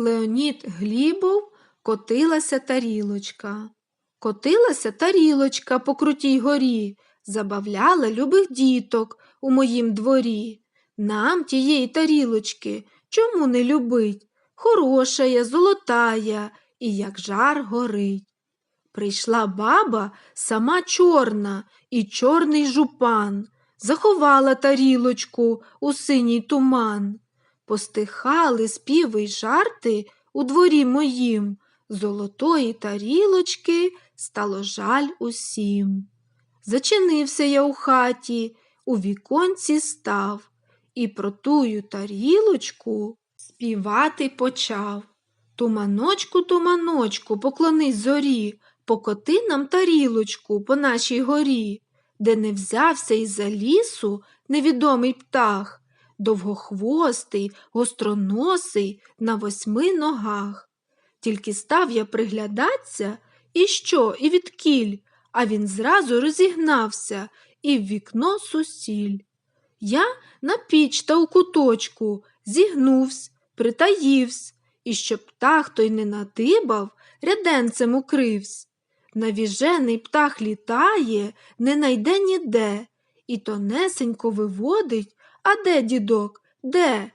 Леонід Глібов котилася тарілочка. Котилася тарілочка по крутій горі, забавляла любих діток у моїм дворі. Нам тієї тарілочки чому не любить? Хорошая, золотая, і як жар горить. Прийшла баба сама чорна і чорний жупан, заховала тарілочку у синій туман. Постихали співи й жарти у дворі моїм, золотої тарілочки стало жаль усім. Зачинився я у хаті, у віконці став, і про тую тарілочку співати почав. Туманочку, туманочку, поклонись зорі, покоти нам тарілочку по нашій горі, де не взявся із-за лісу невідомий птах, довгохвостий, гостроносий на восьми ногах. Тільки став я приглядаться, і що, і відкіль, а він зразу розігнався і в вікно сусіль. Я на піч та у куточку зігнувсь, притаївсь, і щоб птах той не надибав, ряденцем укривсь. Навіжений птах літає, не найде ніде, і тонесенько виводить, а де, дідок, де?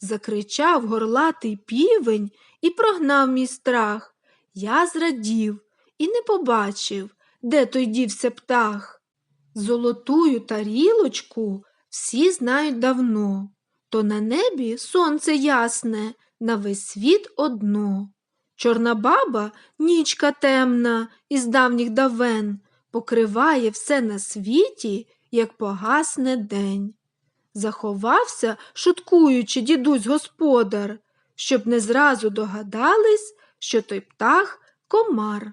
Закричав горлатий півень і прогнав мій страх. Я зрадів і не побачив, де той дівся птах. Золотую тарілочку всі знають давно, то на небі сонце ясне, на весь світ одно. Чорна баба, нічка темна, із давніх давен, покриває все на світі, як погасне день. Заховався, шуткуючи, дідусь господар, щоб не зразу догадались, що той птах комар.